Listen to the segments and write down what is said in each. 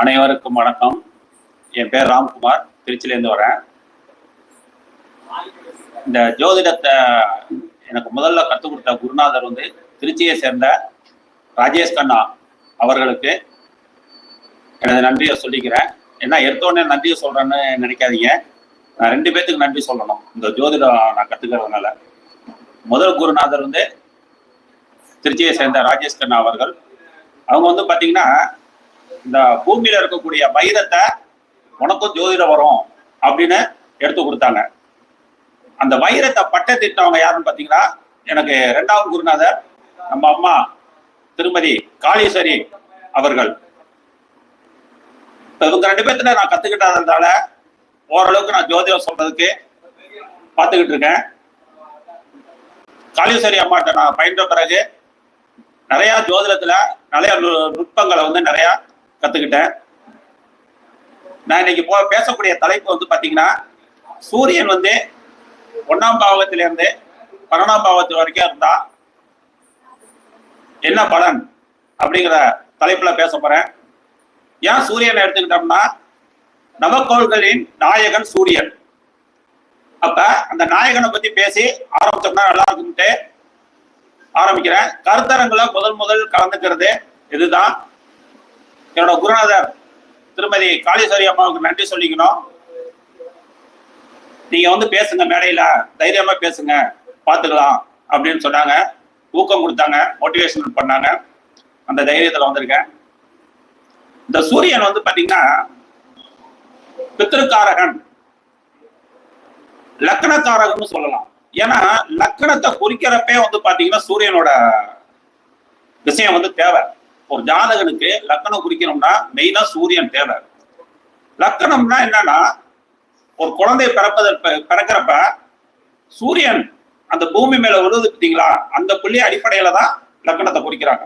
அனைவருக்கும் வணக்கம். என் பேர் ராம்குமார். திருச்சியிலேருந்து வரேன். இந்த ஜோதிடத்தை எனக்கு முதல்ல கற்றுக் கொடுத்த குருநாதர் வந்து திருச்சியை சேர்ந்த ராஜேஷ் கண்ணா அவர்களுக்கு எனது நன்றியை சொல்லிக்கிறேன். ஏன்னா எடுத்தோடனே நன்றியை சொல்கிறேன்னு நினைக்காதீங்க. நான் ரெண்டு பேத்துக்கு நன்றி சொல்லணும். இந்த ஜோதிடம் நான் கற்றுக்கிறதுனால முதல் குருநாதர் வந்து திருச்சியை சேர்ந்த ராஜேஷ் கண்ணா அவர்கள் அவங்க வந்து பார்த்தீங்கன்னா இந்த பூமியில இருக்கக்கூடிய வைரத்தை உனக்கும் ஜோதிடம் வரும் அப்படின்னு எடுத்து கொடுத்தாங்க. அந்த வைரத்தை பட்ட திட்டவங்க யாருன்னு பார்த்தீங்கன்னா எனக்கு ரெண்டாவது குருநாதர் நம்ம அம்மா திருமதி காளீஸ்வரி அவர்கள். இவங்க ரெண்டு பேர்த்துல நான் கத்துக்கிட்டதுனால ஓரளவுக்கு நான் ஜோதிடம் சொல்றதுக்கு பார்த்துக்கிட்டு இருக்கேன். காளீஸ்வரி அம்மாட்ட நான் பயின்ற பிறகு நிறைய ஜோதிடத்துல நிறைய நு- நுட்பங்களை வந்து நிறைய கத்துக்கிட்டேன். நான் இன்னைக்கு போ பேசக்கூடிய தலைப்பு வந்து பாத்தீங்கன்னா சூரியன் வந்து ஒன்னாம் பாவகத்தில இருந்து பன்னெண்டாம் பாவத்து வரைக்கும் இருந்தா என்ன பலன் அப்படிங்கிற தலைப்புல பேச போறேன். ஏன் சூரியனை எடுத்துக்கிட்டோம்னா நவக்கோள்களின் நாயகன் சூரியன். அப்ப அந்த நாயகனை பத்தி பேசி ஆரம்பிச்சோம்னா நல்லா இருக்குன்ட்டு ஆரம்பிக்கிறேன். கருத்தரங்குல முதல் முதல் கலந்துக்கிறது இதுதான். என்னோட குருநாதர் திருமதி காளீஸ்வரி அம்மாவுக்கு நன்றி சொல்லிக்கணும். நீங்க வந்து பேசுங்க மேடையில தைரியமா பேசுங்க பாத்துக்கலாம் அப்படின்னு சொன்னாங்க. ஊக்கம் கொடுத்தாங்க மோட்டிவேஷன் பண்ணாங்க. அந்த தைரியத்துல வந்திருக்கேன். இந்த சூரியன் வந்து பாத்தீங்கன்னா பித்திருக்காரகன் லக்கணக்காரகன் சொல்லலாம். ஏன்னா லக்கணத்தை குறிக்கிறப்பே வந்து பாத்தீங்கன்னா சூரியனோட விஷயம் வந்து தேவை. ஒரு ஜாதகனுக்கு லக்கணம் குறிக்கணும்னா மெயினா சூரியன் தேவை. லக்கணம்னா என்னன்னா ஒரு குழந்தை பிறப்பதற்கு பிறக்கிறப்ப சூரியன் அந்த பூமி மேல விழுது பார்த்தீங்களா அந்த புள்ளி அடிப்படையில தான் லக்கணத்தை குறிக்கிறாங்க.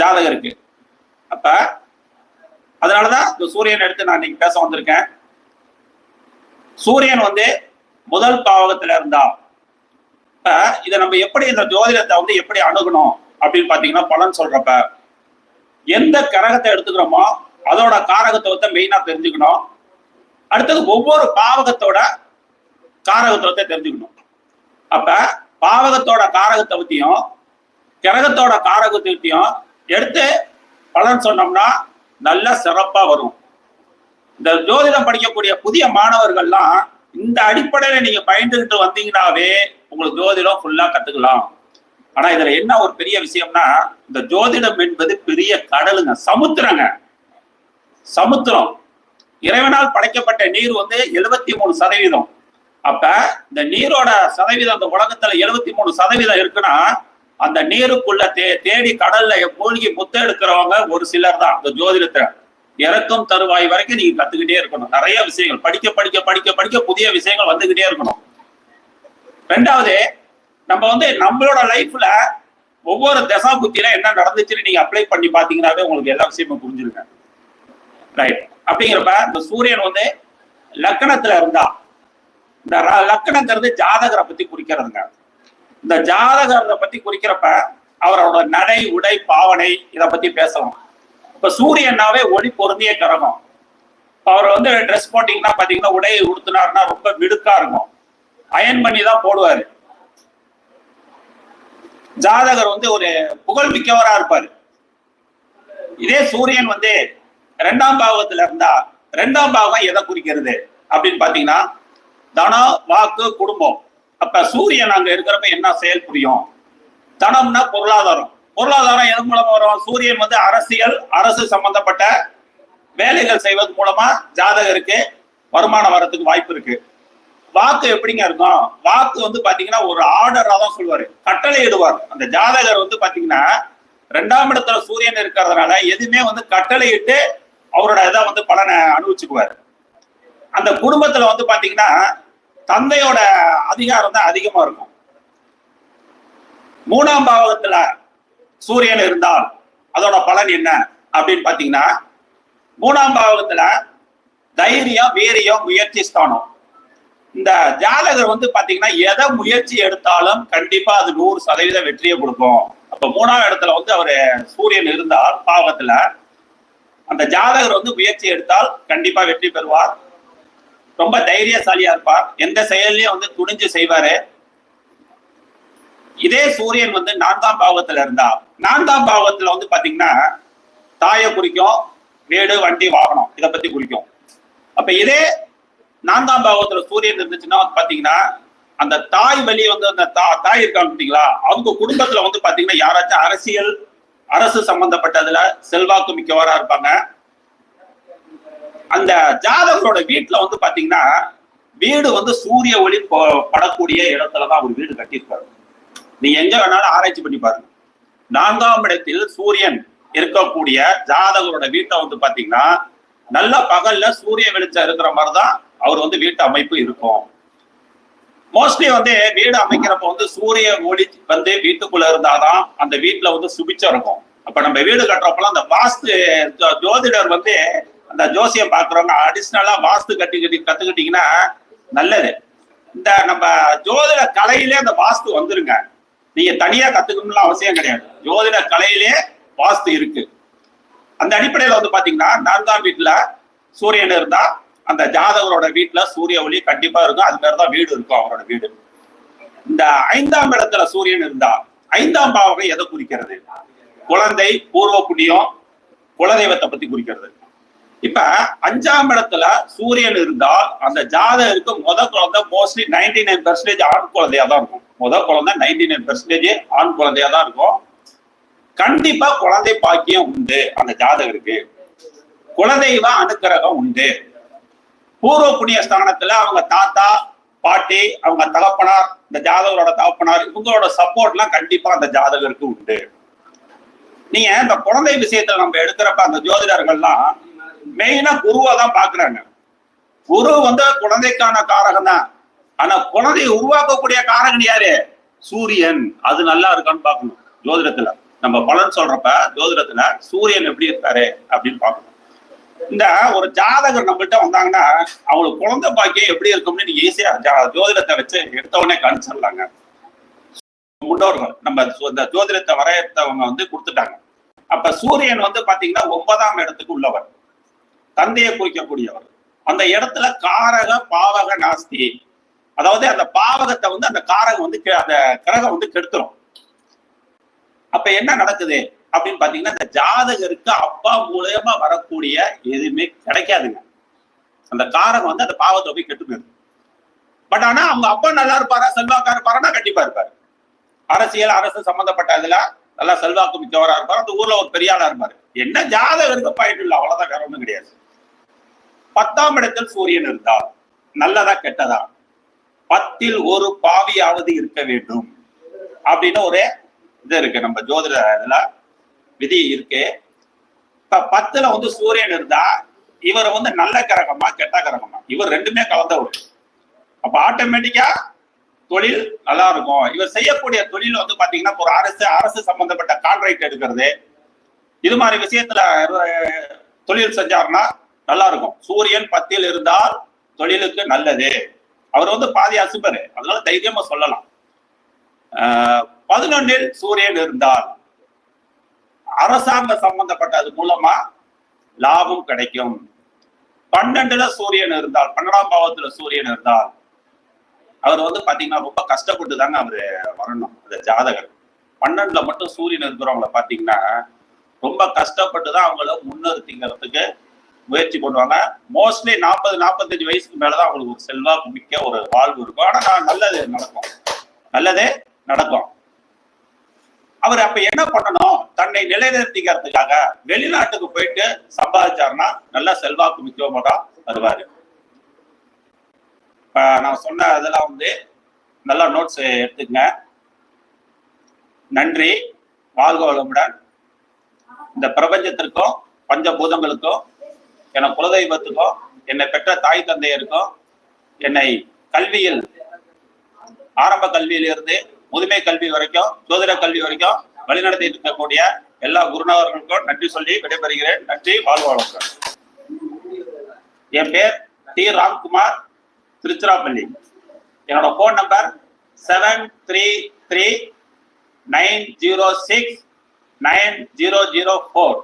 ஜாதகருக்கு. அப்ப அதனாலதான் இந்த சூரியன் எடுத்து நான் இன்னைக்கு பேச வந்திருக்கேன். சூரியன் வந்து முதல் பாவகத்துல இருந்தா இப்ப இதை நம்ம எப்படி இந்த ஜோதிடத்தை வந்து எப்படி அணுகணும் அப்படின்னு பாத்தீங்கன்னா பலன் சொல்றப்ப எந்த கிரகத்தை எடுத்துக்கிறோமோ அதோட காரகத்துவத்தை மெயினா தெரிஞ்சுக்கணும். அடுத்தது ஒவ்வொரு பாவகத்தோட காரகத்துவத்தை தெரிஞ்சுக்கணும். அப்ப பாவகத்தோட காரகத்துவத்தையும் கிரகத்தோட காரகத்துவத்தையும் எடுத்து பலன் சொன்னோம்னா நல்ல சிறப்பா வரும். இந்த ஜோதிடம் படிக்கக்கூடிய புதிய மாணவர்கள்லாம் இந்த அடிப்படையில நீங்க பயந்துகிட்டு வந்தீங்கன்னாவே உங்களுக்கு ஜோதிடம் ஃபுல்லா கத்துக்கலாம். ஆனா இதுல என்ன ஒரு பெரிய விஷயம்னா இந்த ஜோதிடம் என்பது பெரிய கடலுங்க சமுத்திரங்க. சமுத்திரம். இறைவனால் படைக்கப்பட்ட நீர் வந்து எழுபத்தி மூணு சதவீதம். அப்ப இந்த நீரோட சதவீதம் அந்த உலகத்துல எழுபத்தி மூணு சதவீதம் இருக்குன்னா அந்த நீருக்குள்ள தே தேடி கடல்ல மூழ்கி முத்த எடுக்கிறவங்க ஒரு சிலர் தான் இந்த ஜோதிடத்தை இறக்கும் தருவாய் வரைக்கும் நீங்க கத்துக்கிட்டே இருக்கணும். நிறைய விஷயங்கள். படிக்க படிக்க படிக்க படிக்க புதிய விஷயங்கள் வந்துகிட்டே இருக்கணும். ரெண்டாவது நம்ம வந்து நம்மளோட லைஃப்ல ஒவ்வொரு தசா என்ன நடந்துச்சுன்னு நீங்க அப்ளை பண்ணி பாத்தீங்கன்னாவே உங்களுக்கு எல்லா விஷயமும் புரிஞ்சிருங்க. ரைட் அப்படிங்கிறப்ப இந்த சூரியன் வந்து லக்கணத்துல இருந்தா இந்த லக்கணங்கிறது ஜாதகரை பத்தி குறிக்கிறதுங்க. இந்த ஜாதகரத்தை பத்தி குறிக்கிறப்ப அவரோட நடை உடை பாவனை இதை பத்தி பேசலாம். இப்ப சூரியனாவே ஒளி பொருந்திய கிரகம். அவர் வந்து ட்ரெஸ் போட்டீங்கன்னா பாத்தீங்கன்னா உடை உடுத்தினாருன்னா ரொம்ப மிடுக்கா இருக்கும். அயன் பண்ணி தான் போடுவாரு. ஜாதகர் வந்து ஒரு புகழ் மிக்கவரா இருப்பாரு. இதே சூரியன் வந்து ரெண்டாம் பாவத்துல இருந்தா ரெண்டாம் பாவம் எதை குறிக்கிறது அப்படின்னு பாத்தீங்கன்னா தனம் வாக்கு குடும்பம். அப்ப சூரியன் அங்க இருக்கிறப்ப என்ன செயல் புரியும்? தனம்னா பொருளாதாரம். பொருளாதாரம் எது மூலமா வரும்? சூரியன் வந்து அரசியல் அரசு சம்பந்தப்பட்ட வேலைகள் செய்வது மூலமா ஜாதகருக்கு வருமானம் வரத்துக்கு வாய்ப்பு இருக்கு. வாக்கு எப்படிங்க இருக்கும்? வாக்கு வந்து பாத்தீங்கன்னா ஒரு ஆர்டரா தான் சொல்லுவாரு. கட்டளை இடுவார். அந்த ஜாதகர் வந்து பாத்தீங்கன்னா ரெண்டாம் இடத்துல சூரியன் இருக்கிறதுனால எதுவுமே வந்து கட்டளை இட்டு அவரோட இதை வந்து பலனை அனுபவிச்சுக்குவாரு. அந்த குடும்பத்துல வந்து பாத்தீங்கன்னா தந்தையோட அதிகாரம் தான் அதிகமா இருக்கும். மூணாம் பாவகத்துல சூரியன் இருந்தால் அதோட பலன் என்ன அப்படின்னு பாத்தீங்கன்னா மூணாம் பாவகத்துல தைரியம் வீரியம் முயற்சி ஸ்தானம். இந்த ஜாதகர் வந்து பாத்தீங்கன்னா எதை முயற்சி எடுத்தாலும் கண்டிப்பா அது நூறு சதவீத வெற்றியை கொடுக்கும். அப்ப மூணாவது இடத்துல வந்து அவரு சூரியன் இருந்தால் பாவகத்துல. அந்த ஜாதகர் வந்து முயற்சி எடுத்தால் கண்டிப்பா வெற்றி பெறுவார். ரொம்ப தைரியசாலியா இருப்பார். எந்த செயலையும் வந்து துணிஞ்சு செய்வாரு. இதே சூரியன் வந்து நான்காம் பாவத்துல இருந்தா நான்காம் பாவத்துல வந்து பாத்தீங்கன்னா தாயை குறிக்கும் வீடு வண்டி வாகனம் இதை பத்தி குறிக்கும். அப்ப இதே நான்காம் பாவத்துல சூரியன் இருந்துச்சுன்னா வந்து பாத்தீங்கன்னா அந்த தாய் வழி வந்து அந்த தா- தாய் இருக்காங்க பார்த்தீங்களா அவங்க குடும்பத்துல வந்து பாத்தீங்கன்னா யாராச்சும் அரசியல் அரசு சம்பந்தப்பட்டதுல செல்வாக்கு மிக்கவரா இருப்பாங்க. அந்த ஜாதகரோட வீட்டுல வந்து பாத்தீங்கன்னா வீடு வந்து சூரிய ஒளி படக்கூடிய இடத்துலதான் ஒரு வீடு கட்டியிருப்பாரு நீங்க எங்க வேணாலும் ஆராய்ச்சி பண்ணி பாருங்க. நான்காம் இடத்தில் சூரியன் இருக்கக்கூடிய ஜாதகரோட வீட்டை வந்து பாத்தீங்கன்னா நல்ல பகல்ல சூரிய வெளிச்சம் இருக்கிற மாதிரிதான் அவர் வந்து வீட்டு அமைப்பு இருக்கும். மோஸ்ட்லி வந்து வீடு அமைக்கிறப்ப வந்து சூரிய ஒளி வந்து வீட்டுக்குள்ள இருந்தாதான் அந்த வீட்டுல வந்து சுபிச்சம் இருக்கும். அப்ப நம்ம வீடு கட்டுறப்பெல்லாம் அந்த வாஸ்து ஜோ- ஜோதிடர் வந்து அந்த ஜோசியம் பாக்குறவங்க அடிஷ்னலா வாஸ்து கட்டி கட்டி கத்துக்கிட்டீங்கன்னா நல்லது. இந்த நம்ம ஜோதிட கலையிலே அந்த வாஸ்து வந்துருங்க. நீங்க தனியா கத்துக்கணும்லாம் அவசியம் கிடையாது. ஜோதிட கலையிலே வாஸ்து இருக்கு. அந்த அடிப்படையில வந்து பாத்தீங்கன்னா நான்காம் வீட்டுல சூரியன் இருந்தா அந்த ஜாதகரோட வீட்டுல சூரிய ஒளி கண்டிப்பா இருக்கும். அது மாதிரிதான் வீடு இருக்கும் அவரோட வீடு. இந்த ஐந்தாம் இடத்துல சூரியன் இருந்தா ஐந்தாம் பாவகம் எதை குறிக்கிறது? குழந்தை பூர்வ புண்ணியம் குலதெய்வத்தை பத்தி குறிக்கிறது. இப்ப அஞ்சாம் இடத்துல சூரியன் இருந்தால் அந்த ஜாதகருக்கு முத குழந்தை மோஸ்ட்லி நைன்டி நைன் பெர்சன்டேஜ் ஆண் குழந்தையா தான் இருக்கும். முத குழந்தை நைன்டி நைன் பெர்சன்டேஜ் ஆண் குழந்தையா தான் இருக்கும். கண்டிப்பா குழந்தை பாக்கியம் உண்டு அந்த ஜாதகருக்கு. குலதெய்வ அனுக்கிரகம் உண்டு. பூர்வ புண்ணிய ஸ்தானத்துல அவங்க தாத்தா பாட்டி அவங்க தகப்பனார் இந்த ஜாதகரோட தகப்பனார் இவங்களோட சப்போர்ட்லாம் கண்டிப்பா அந்த ஜாதகருக்கு உண்டு. நீங்க இந்த குழந்தை விஷயத்துல நம்ம எடுக்கிறப்ப அந்த ஜோதிடர்கள்லாம் மெயினா குருவை தான் பாக்குறாங்க குரு வந்து குழந்தைக்கான காரகம் தான் ஆனா குழந்தையை உருவாக்கக்கூடிய காரகன் யாரு? சூரியன். அது நல்லா இருக்கான்னு பார்க்கணும். ஜோதிடத்துல. நம்ம பலன் சொல்றப்ப ஜோதிடத்துல சூரியன் எப்படி இருக்காரு அப்படின்னு பார்க்கணும். இந்த ஒரு ஜாதகர் நம்மகிட்ட வந்தாங்கன்னா அவங்களுக்கு குழந்தை பாக்கியம் எப்படி இருக்கும்னு நீங்க ஈஸியா ஜா- ஜோதிடத்தை வச்சு எடுத்த உடனே கணிச்சிடலாங்க முன்னோர்கள் நம்ம இந்த ஜோதிடத்தை வரையறத்தவங்க வந்து கொடுத்துட்டாங்க. அப்ப சூரியன் வந்து பாத்தீங்கன்னா ஒன்பதாம் இடத்துக்கு உள்ளவர். தந்தையை குறிக்கக்கூடியவர். அந்த இடத்துல காரக பாவக நாஸ்தி. அதாவது அந்த பாவகத்தை வந்து அந்த காரகம் வந்து கெ- அந்த கிரகம் வந்து கெடுத்துரும். அப்ப என்ன நடக்குது? அப்படின்னு பாத்தீங்கன்னா இந்த ஜாதகருக்கு அப்பா மூலியமா வரக்கூடிய எதுவுமே கிடைக்காதுங்க. அந்த காரகம் வந்து அந்த பாவத்தை போய் கெட்டு போயிடும் பட் ஆனா அவங்க அப்பா நல்லா இருப்பாரா? செல்வாக்கா இருப்பாருன்னா கண்டிப்பா இருப்பாரு. அரசியல் அரசு சம்பந்தப்பட்ட இதுல நல்லா செல்வாக்கு மிக்கவரா இருப்பாரு. அந்த ஊர்ல ஒரு பெரிய ஆளா இருப்பாரு. என்ன ஜாதகருக்கு பாயிண்ட் இல்லை அவ்வளவுதான் வேற கிடையாது. பத்தாம் இடத்தில் சூரியன் இருந்தால் நல்லதா கெட்டதா? பத்தில் ஒரு பாவியாவது இருக்க வேண்டும். அப்படின்னு ஒரு இது இருக்கு. நம்ம ஜோதிட இதுல விதி இருக்கு. இப்ப பத்துல வந்து சூரியன் இருந்தா இவர் வந்து நல்ல கிரகமா கெட்ட கிரகமா? இவர் ரெண்டுமே கலந்தவர் அப்ப ஆட்டோமேட்டிக்கா தொழில் நல்லா இருக்கும். இவர் செய்யக்கூடிய தொழில் வந்து பாத்தீங்கன்னா ஒரு அரசு அரசு சம்பந்தப்பட்ட கான்ட்ராக்ட் எடுக்கிறது. இது மாதிரி விஷயத்துல தொழில் செஞ்சாருன்னா நல்லா இருக்கும். சூரியன் பத்தில் இருந்தால் தொழிலுக்கு நல்லது. அவர் வந்து பாதி அசுபரு. அதனால தைரியமா சொல்லலாம். ஆஹ், பதினொன்னில் சூரியன் இருந்தால் அரசாங்க சம்பந்தப்பட்டது மூலமா லாபம் கிடைக்கும். பன்னெண்டுல சூரியன் இருந்தால் பன்னெண்டாம் பாவத்துல சூரியன் இருந்தால் அவர் வந்து பாத்தீங்கன்னா ரொம்ப கஷ்டப்பட்டு தாங்க அவரு வரணும் அந்த ஜாதகர். பன்னெண்டுல மட்டும் சூரியன் இருக்கிறவங்கள பாத்தீங்கன்னா ரொம்ப கஷ்டப்பட்டு தான் அவங்கள முன்னிறுத்திக்கிறதுக்கு முயற்சி பண்ணுவாங்க மோஸ்ட்லி நாற்பது நாற்பத்தஞ்சு வயசுக்கு மேலதான் அவங்களுக்கு ஒரு செல்வாக்கு மிக்க ஒரு வாழ்வு இருக்கும். ஆனா நல்லது நடக்கும். நல்லதே நடக்கும். அவர் அப்ப என்ன பண்ணணும்? தன்னை நிலைநிறுத்திக்கிறதுக்காக வெளிநாட்டுக்கு போயிட்டு சம்பாதிச்சாருன்னா நல்லா செல்வாக்கு மிக்கவங்க வருவாரு. இப்ப நான் சொன்ன இதெல்லாம் வந்து நல்லா நோட்ஸ் எடுத்துக்கங்க. நன்றி. வாழ்க வளமுடன். இந்த பிரபஞ்சத்திற்கும் பஞ்சபூதங்களுக்கும் என குலதெய்வத்துக்கும் என்னை பெற்ற தாய் தந்தையருக்கும் என்னை கல்வியில் ஆரம்ப கல்வியிலிருந்து முதுமை கல்வி வரைக்கும் ஜோதிட கல்வி வரைக்கும் வழிநடத்தி இருக்கக்கூடிய எல்லா குருநாதர்களுக்கும் நன்றி சொல்லி விடைபெறுகிறேன். நன்றி வாழ்வாளர்கள் என் பேர் டி ராம்குமார் திருச்சிராப்பள்ளி. என்னோட phone number seven three three nine zero six nine zero zero four